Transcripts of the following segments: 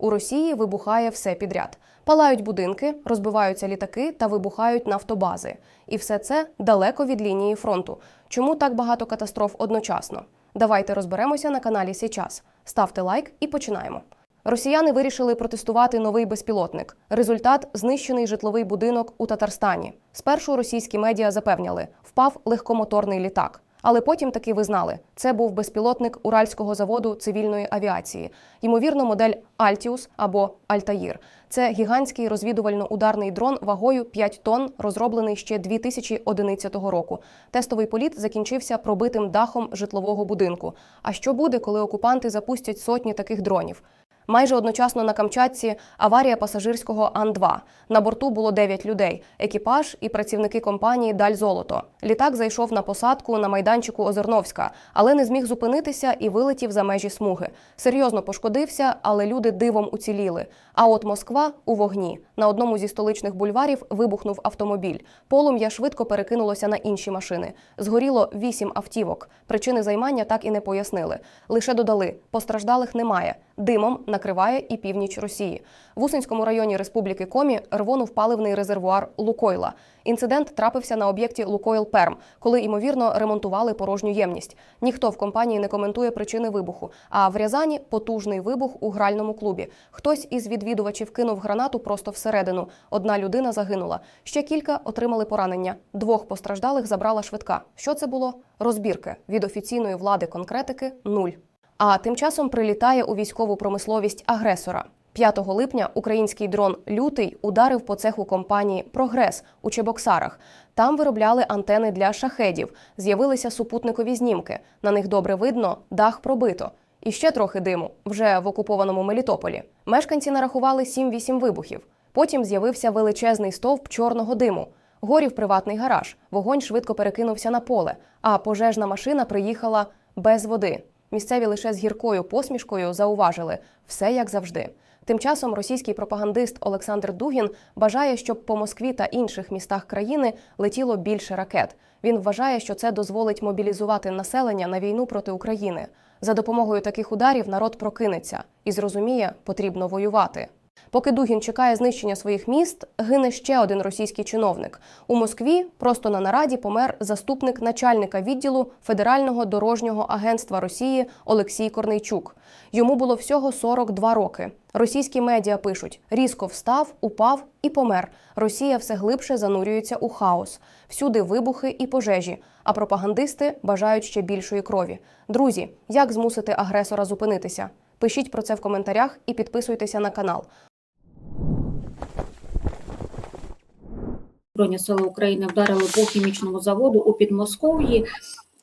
У Росії вибухає все підряд. Палають будинки, розбиваються літаки та вибухають нафтобази. І все це далеко від лінії фронту. Чому так багато катастроф одночасно? Давайте розберемося на каналі Січас. Ставте лайк і починаємо. Росіяни вирішили протестувати новий безпілотник. Результат знищений житловий будинок у Татарстані. Спершу російські медіа запевняли, впав легкомоторний літак. Але потім таки визнали, це був безпілотник Уральського заводу цивільної авіації, ймовірно, модель Альтіус або Альтаїр. Це гігантський розвідувально-ударний дрон вагою 5 тонн, розроблений ще 2011 року. Тестовий політ закінчився пробитим дахом житлового будинку. А що буде, коли окупанти запустять сотні таких дронів? Майже одночасно на Камчатці аварія пасажирського Ан-2. На борту було 9 людей: екіпаж і працівники компанії Даль Золото. Літак зайшов на посадку на майданчику Озерновська, але не зміг зупинитися і вилетів за межі смуги. Серйозно пошкодився, але люди дивом уціліли. А от Москва у вогні. На одному зі столичних бульварів вибухнув автомобіль. Полум'я швидко перекинулося на інші машини. Згоріло вісім автівок. Причини займання так і не пояснили. Лише додали: постраждалих немає. Димом накриває і північ Росії. В Усинському районі Республіки Комі рвонув паливний резервуар Лукойла. Інцидент трапився на об'єкті Лукойл Перм, коли ймовірно ремонтували порожню ємність. Ніхто в компанії не коментує причини вибуху. А в Рязані потужний вибух у гральному клубі. Хтось із відвідувачів кинув гранату просто всередину. Одна людина загинула. Ще кілька отримали поранення. Двох постраждалих забрала швидка. Що це було? Розбірки від офіційної влади конкретики нуль. А тим часом прилітає у військову промисловість агресора. 5 липня український дрон Лютий ударив по цеху компанії Прогрес у Чебоксарах. Там виробляли антени для шахедів. З'явилися супутникові знімки. На них добре видно, дах пробито. І ще трохи диму вже в окупованому Мелітополі. Мешканці нарахували 7-8 вибухів. Потім з'явився величезний стовп чорного диму. Горів приватний гараж. Вогонь швидко перекинувся на поле, а пожежна машина приїхала без води. Місцеві лише з гіркою посмішкою зауважили все як завжди. Тим часом російський пропагандист Олександр Дугін бажає, щоб по Москві та інших містах країни летіло більше ракет. Він вважає, що це дозволить мобілізувати населення на війну проти України. За допомогою таких ударів народ прокинеться і зрозуміє, потрібно воювати. Поки Дугін чекає знищення своїх міст, гине ще один російський чиновник. У Москві просто на нараді помер заступник начальника відділу Федерального дорожнього агентства Росії Олексій Корнейчук. Йому було всього 42 роки. Російські медіа пишуть: різко встав, упав і помер. Росія все глибше занурюється у хаос. Всюди вибухи і пожежі. А пропагандисти бажають ще більшої крові. Друзі, як змусити агресора зупинитися? Пишіть про це в коментарях і підписуйтеся на канал. Збройні сили України вдарили по хімічному заводу у Підмосков'ї.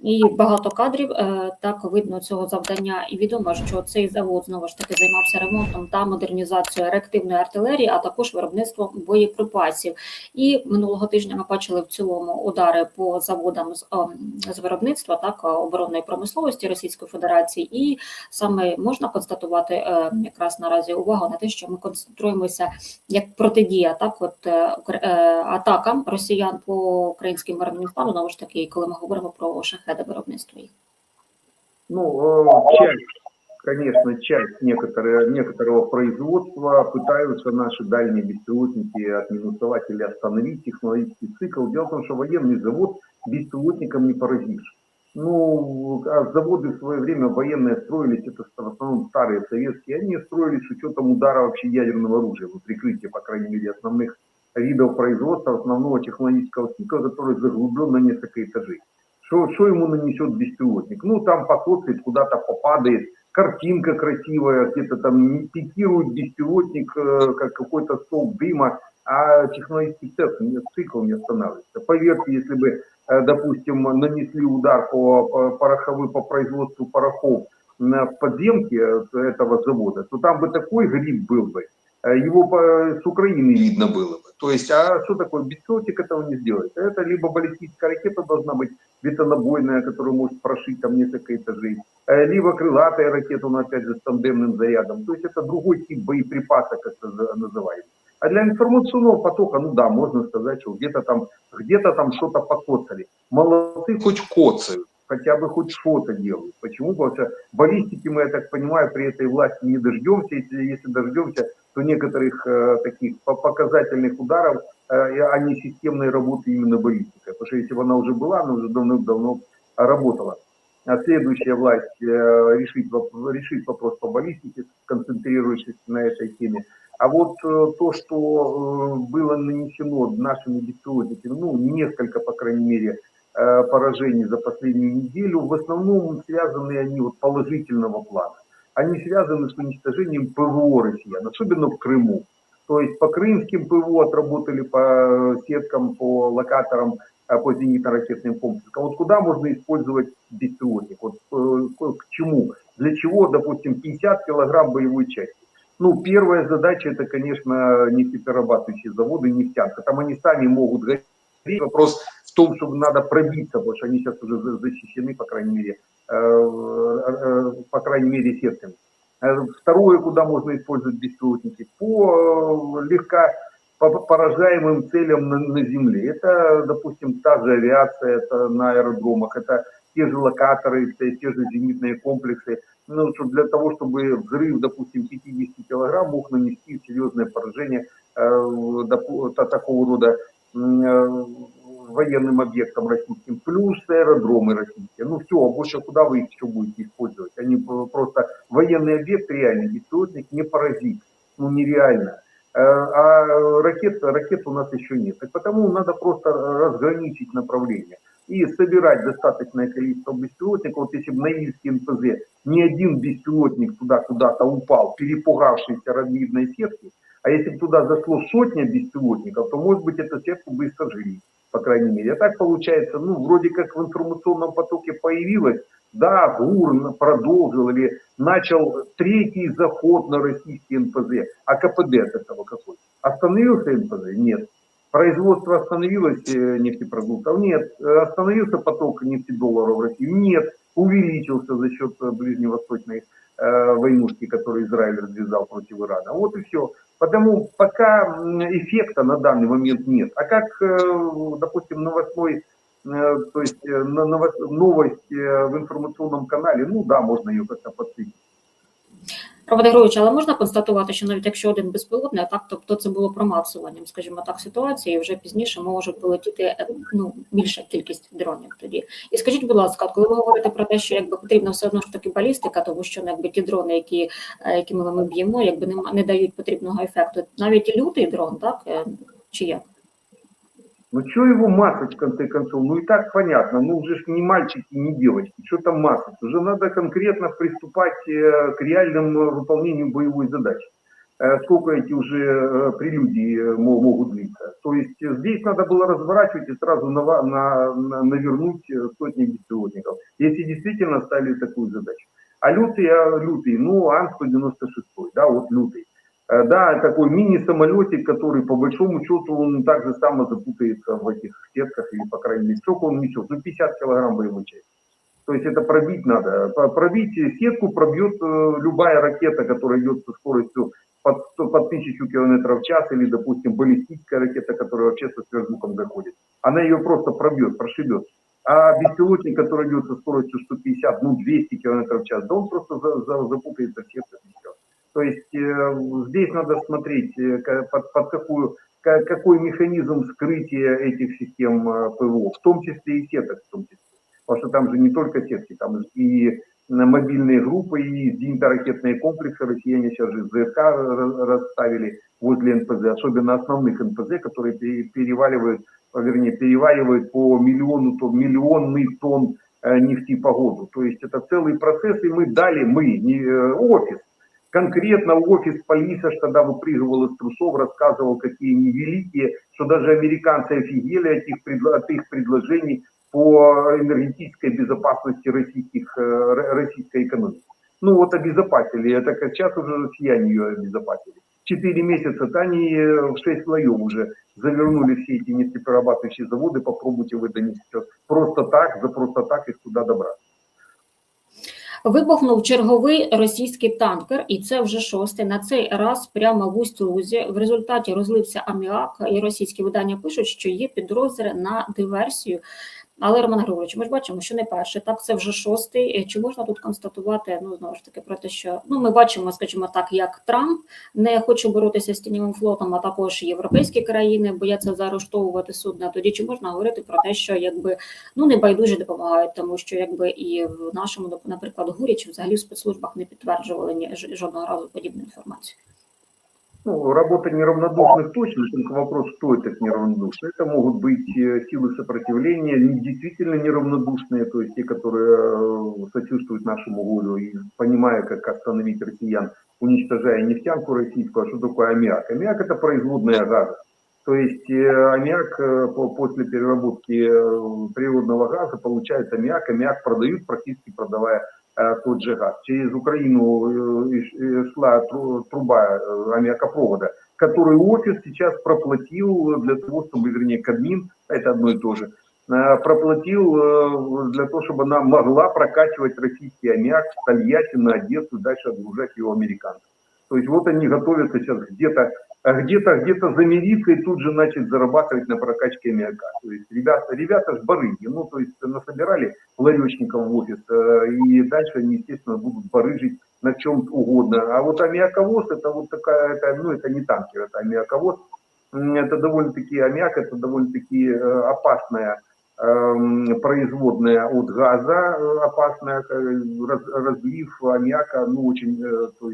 І багато кадрів е, так видно цього завдання. І відомо, що цей завод знову ж таки займався ремонтом та модернізацією реактивної артилерії, а також виробництвом боєприпасів. І минулого тижня ми бачили в цілому удари по заводам з, ем, з виробництва так оборонної промисловості Російської Федерації. І саме можна констатувати е, якраз наразі увагу на те, що ми концентруємося як протидія так, от е, атакам росіян по українським мирним містам. Знову ж таки, коли ми говоримо про шахеди виробництва їх. Ну, э, часть, конечно, часть некоторые, некоторого производства пытаются наши дальние беспилотники отминусовать или остановить технологический цикл. Дело в том, что военный завод беспилотником не поразишь. Ну, а заводы в свое время военные строились, это в основном старые советские, они строились с учетом удара вообще ядерного оружия, вот прикрытие, по крайней мере, основных видов производства, основного технологического цикла, который заглублен на несколько этажей. Что, ему нанесет беспилотник? Ну, там покоцает, куда-то попадает, картинка красивая, где-то там пикирует беспилотник, э, как какой-то столб дыма, а технологический не- цикл не останавливается. Поверьте, если бы, э, допустим, нанесли удар по, по, пороховым, по производству порохов на в подземке э, этого завода, то там бы такой гриб был бы, э, его по- с Украины видно было бы. То есть, а что такое? Беспилотник этого не сделает. Это либо баллистическая ракета должна быть бетонобойная, которая может прошить там несколько этажей, э, либо крылатая ракета, но опять же с тандемным зарядом. То есть это другой тип боеприпаса, как это называется. А для информационного потока, ну да, можно сказать, что где-то там, где-то там что-то покоцали. Молодцы, хоть коцают. хотя бы хоть что-то делают. Почему? Потому что баллистики, мы, я так понимаю, при этой власти не дождемся. Если, если дождемся, то некоторых э, таких по- показательных ударов, э, а не системной работы именно баллистикой. Потому что если бы она уже была, она уже давно-давно работала. А следующая власть э, решит, решит вопрос по баллистике, концентрирующись на этой теме. А вот э, то, что э, было нанесено нашими беспилотниками, ну, несколько, по крайней мере, э, поражений за последнюю неделю, в основном связаны они вот положительного плана. Они связаны с уничтожением ПВО россиян, особенно в Крыму. То есть по крымским ПВО отработали по сеткам, по локаторам, э, по зенитно-ракетным комплексам. Вот куда можно использовать беспилотник? Вот э, к чему? Для чего, допустим, 50 килограмм боевой части? Ну, первая задача это, конечно, нефтеперерабатывающие заводы, нефтянка. Там они сами могут гореть. Вопрос в том, чтобы надо пробиться, потому что они сейчас уже за- защищены, по крайней мере, по крайней мере, сетками. Э, Второе, куда можно использовать беспилотники, по э, легко по поражаемым целям на, на земле. Это, допустим, та же авиация, это на аэродромах, это те же локаторы, те, те же зенитные комплексы. Ну, для того, чтобы взрыв, допустим, 50 килограмм мог нанести серьезное поражение э, та- такого рода э, военным объектам российским, плюс аэродромы российские. Ну все, а больше куда вы их еще будете использовать? Они просто военный объект реальный, беспилотник не паразит, ну нереально. Э, А ракет, ракет у нас еще нет. И потому надо просто разграничить направление и собирать достаточное количество беспилотников. Вот если бы на Ильский НПЗ ни один беспилотник туда куда-то упал, перепугавшийся радиидной сетки, а если бы туда зашло сотня беспилотников, то, может быть, эту сетку бы и сожгли, по крайней мере. А так получается, ну, вроде как в информационном потоке появилось, да, ГУР продолжил или начал третий заход на российский НПЗ. А КПД от этого какой? Остановился НПЗ? Нет. Производство остановилось э, нефтепродуктов? Нет. Э, Остановился поток нефтедолларов в Россию? Нет. Увеличился за счет э, ближневосточной э, войнушки, которую Израиль развязал против Ирана. Вот и все. Потому пока эффекта на данный момент нет. А как, э, допустим, новостной, э, то есть э, новость в информационном канале, ну да, можно ее как-то подсветить. Григорович, але можна констатувати, що навіть якщо один безпілотний, так, тобто це було промацуванням, скажімо так, ситуації, і вже пізніше може полетіти е, ну, більша кількість дронів тоді. І скажіть, будь ласка, коли ви говорите про те, що якби потрібна все одно ж таки балістика, тому що ну, якби ті дрони, які, е, якими ми б'ємо, якби не, не дають потрібного ефекту, навіть лютий дрон, так е, чи як? Ну что его мацать в конце концов? Ну и так понятно, ну уже ж не мальчики, не девочки, что там мацать? Уже надо конкретно приступать э, к реальному выполнению боевой задачи. Э, Сколько эти уже э, прелюдии мо- могут длиться? То есть здесь надо было разворачивать и сразу нава- на, на- навернуть сотни беспилотников, если действительно ставили такую задачу. А лютый, а лютый, ну Ан-196, да, вот лютый. Э, Да, такой мини-самолетик, который по большому счету он так же само запутается в этих сетках или по крайней мере сколько он несет, ну 50 килограмм боевой части. То есть это пробить надо. Пробить сетку пробьет э, любая ракета, которая идет со скоростью под, 100 под 1000 км в час или, допустим, баллистическая ракета, которая вообще со сверхзвуком заходит. Она ее просто пробьет, прошибет. А беспилотник, который идет со скоростью 150, ну 200 км в час, да он просто за- за- запутается в сетках. То есть э, здесь надо смотреть, э, под, под какую, ка- какой механизм скрытия этих систем э, ПВО, в том числе и сеток, в том числе. Потому что там же не только сетки, там и мобильные группы, и зенитно-ракетные комплексы россияне сейчас же ЗРК ра- расставили возле НПЗ, особенно основных НПЗ, которые пере- переваливают, а, вернее, переваливают по миллиону, то миллионный тонн нефти по году. То есть это целый процесс, и мы дали, мы, не, офис, конкретно офис Полиса, что тогда выпрыгивал из трусов, рассказывал, какие они великие, что даже американцы офигели от их, от их предложений по энергетической безопасности российских, э, российской экономики. Ну вот обезопасили, это как сейчас уже россияне ее обезопасили. Четыре месяца, то они э, в шесть слоев уже завернули все эти нефтеперерабатывающие заводы, попробуйте вы до них сейчас просто так, за просто так их туда добраться. Вибухнув черговий російський танкер, і це вже шостий. На цей раз прямо в Усть-Лузі. В результаті розлився аміак, і російські видання пишуть, що є підозри на диверсію. Але Роман Григорович, ми ж бачимо, що не перший етап, це вже шостий. Е, Чи можна тут констатувати? Ну знову ж таки про те, що ну ми бачимо, скажімо так, як Трамп не хоче боротися з тіньовим флотом, а також європейські країни бояться заарештовувати судна. Тоді чи можна говорити про те, що якби ну не байдуже допомагають, тому що якби і в нашому, наприклад, гурі взагалі в спецслужбах не підтверджували ні жодного разу подібну інформацію. Ну, работа неравнодушных точно, только вопрос, кто это неравнодушный. Это могут быть э, силы сопротивления, действительно неравнодушные, то есть те, которые э, сочувствуют нашему горю и понимая, как остановить россиян, уничтожая нефтянку российскую. А что такое аммиак? Аммиак это производная газа. То есть э, аммиак по- после переработки природного газа получается аммиак, аммиак продают, практически продавая тот же газ. Через Украину э, шла тру- труба э, аммиакопровода, который офис сейчас проплатил для того, чтобы, вернее, Кабмин, это одно и то же, э, проплатил э, для того, чтобы она могла прокачивать российский аммиак в Тольятти на Одессу, дальше отгружать его американцам. То есть вот они готовятся сейчас где-то а где-то где-то замириться и тут же начать зарабатывать на прокачке аммиака. То есть ребята, ребята ж барыги, ну то есть насобирали ларечников в офис, э, и дальше они, естественно, будут барыжить на чем угодно. А вот аммиаковоз это вот такая, это, ну это не танкер, это аммиаковоз. Это довольно-таки аммиак, это довольно-таки э, опасная эм, производная от газа, э, опасная, раз- разлив аммиака, ну очень, то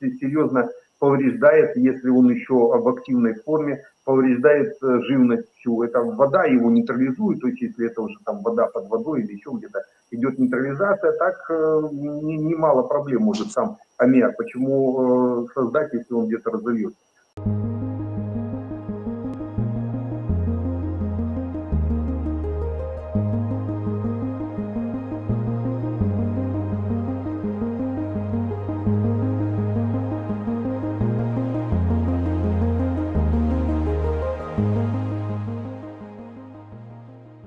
есть серьезно повреждает, если он еще в активной форме, повреждает э, живность всю. Это вода его нейтрализует, то есть если это уже там вода под водой или еще где-то идет нейтрализация, так э, не- немало проблем может сам аммиак. Почему э, создать, если он где-то разольется?